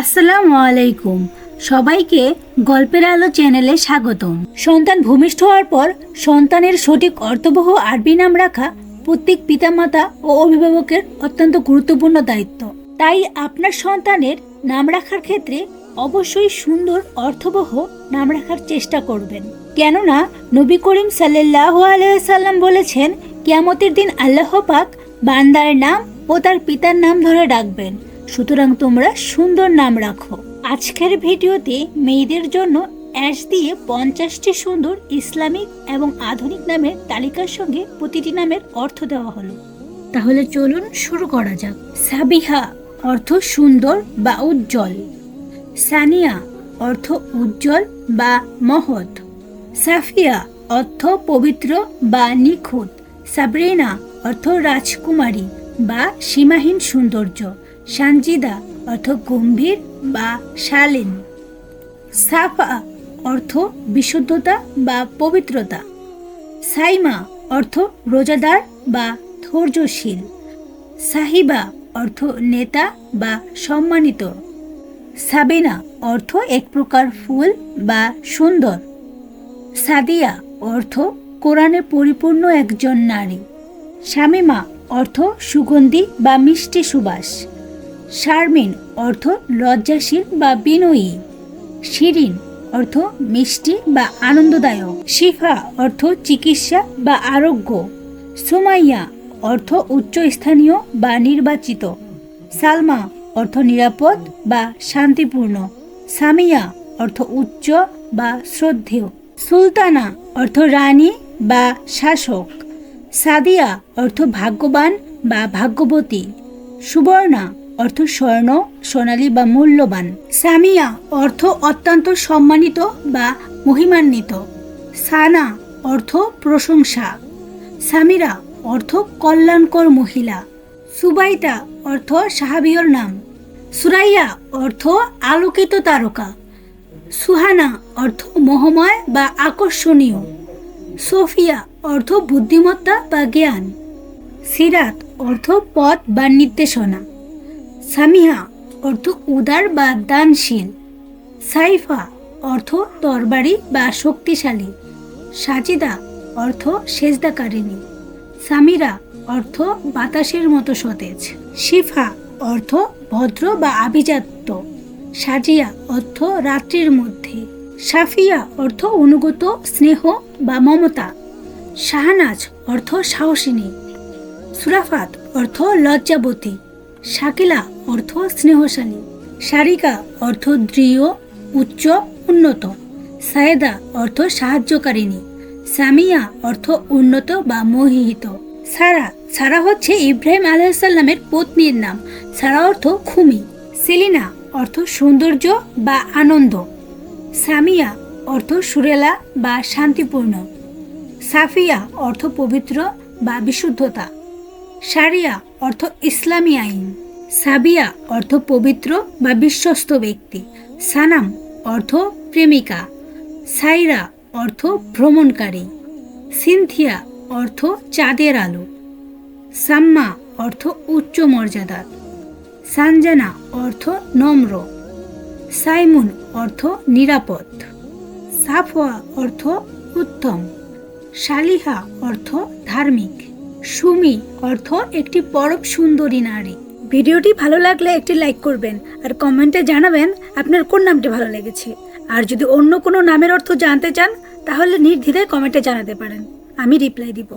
আসসালামু আলাইকুম। সবাইকে গল্পের আলো চ্যানেলে স্বাগতম। সন্তান ভূমিষ্ঠ হওয়ার পর সন্তানের সঠিক অর্থবহ আরবি নাম রাখা প্রত্যেক পিতামাতা ও অভিভাবকের অত্যন্ত গুরুত্বপূর্ণ দায়িত্ব। তাই আপনার সন্তানের নাম রাখার ক্ষেত্রে অবশ্যই সুন্দর অর্থবহ নাম রাখার চেষ্টা করবেন। কেননা নবী করিম সাল্লাহ আলাইসাল্লাম বলেছেন, কিয়ামতের দিন আল্লাহ পাক বান্দার নাম ও তার পিতার নাম ধরে ডাকবেন। সুতরাং তোমরা সুন্দর নাম রাখো। আজকের ভিডিওতে মেয়েদের জন্য অ্যাশ দিয়ে পঞ্চাশটি সুন্দর ইসলামিক এবং আধুনিক নামের তালিকার সঙ্গে প্রতিটি নামের অর্থ দেওয়া হলো। তাহলে চলুন শুরু করা যাক। সাবিহা অর্থ সুন্দর বা উজ্জ্বল। সানিয়া অর্থ উজ্জ্বল বা মহৎ। সাফিয়া অর্থ পবিত্র বা নিখুঁত। সাবরিনা অর্থ রাজকুমারী বা সীমাহীন সৌন্দর্য। সানজিদা অর্থ গম্ভীর বা শালীন। সাফা অর্থ বিশুদ্ধতা বা পবিত্রতা। সাইমা অর্থ রোজাদার বা ধৈর্যশীল। সাহিবা অর্থ নেতা বা সম্মানিত। সাবিনা অর্থ এক প্রকার ফুল বা সুন্দর। সাদিয়া অর্থ কোরআনে পরিপূর্ণ একজন নারী। শামিমা অর্থ সুগন্ধি বা মিষ্টি সুবাস। শারমিন অর্থ লজ্জাশীল বা বিনয়ী। শিরিন অর্থ মিষ্টি বা আনন্দদায়ক। শিফা অর্থ চিকিৎসা বা আরোগ্য। সুমাইয়া অর্থ উচ্চস্থানীয় বা নির্বাচিত। সালমা অর্থ নিরাপদ বা শান্তিপূর্ণ। সামিয়া অর্থ উচ্চ বা শ্রদ্ধেয়। সুলতানা অর্থ রানী বা শাসক। সাদিয়া অর্থ ভাগ্যবান বা ভাগ্যবতী। সুবর্ণা অর্থ স্বর্ণ, সোনালী বা মূল্যবান। সামিয়া, অর্থ অত্যন্ত সম্মানিত বা মহিমান্বিত। সানা, অর্থ প্রশংসা। সামিরা, অর্থ কল্যাণকর মহিলা। সুবাইতা, অর্থ সাহাবিয়র নাম। সুরাইয়া, অর্থ আলোকিত তারকা। সুহানা, অর্থ মোহময় বা আকর্ষণীয়। সোফিয়া, অর্থ বুদ্ধিমত্তা বা জ্ঞান। সিরাত, অর্থ পথ বা নির্দেশনা। সামিহা অর্থ উদার বা দানশীল। সাইফা অর্থ তরবারি বা শক্তিশালী। সাজিদা অর্থ সেজদাকারিণী। সামিরা অর্থ বাতাসের মতো সতেজ। শিফা অর্থ ভদ্র বা আভিজাত্য। সাজিয়া অর্থ রাত্রির মধ্যে। সাফিয়া অর্থ অনুগত, স্নেহ বা মমতা। শাহনাজ অর্থ সাহসিনী। সুরাফাত অর্থ লজ্জাবতী। শাকিলা অর্থ স্নেহশালী সারিকা অর্থ দৃঢ়, উচ্চ, উন্নত, সায়েদা অর্থ সাহায্যকারিণী, সামিয়া অর্থ উন্নত বা মোহিত সারা সারা হচ্ছে ইব্রাহিম আলাইসাল্লামের পত্নীর নাম, সারা অর্থ খুমি। সেলিনা অর্থ সৌন্দর্য বা আনন্দ। সামিয়া অর্থ সুরেলা বা শান্তিপূর্ণ। সাফিয়া অর্থ পবিত্র বা বিশুদ্ধতা। সারিয়া অর্থ ইসলামী আইন, সাবিয়া অর্থ পবিত্র বা বিশ্বস্ত ব্যক্তি, সানাম অর্থ প্রেমিকা, সাইরা অর্থ ভ্রমণকারী, সিনথিয়া অর্থ চাঁদের আলো, সাম্মা অর্থ উচ্চ মর্যাদার সানজানা অর্থ নম্র, সাইমুন অর্থ নিরাপদ, সাফওয়া অর্থ উত্তম শালিহা অর্থ ধার্মিক। সুমি, অর্থ একটি পরব সুন্দরী নারী। ভিডিওটি ভালো লাগলে একটি লাইক করবেন আর কমেন্টে জানাবেন আপনার কোন নামটি ভালো লেগেছে। আর যদি অন্য কোনো নামের অর্থ জানতে চান, তাহলে নির্দ্বিধায় কমেন্টে জানাতে পারেন। আমি রিপ্লাই দিব।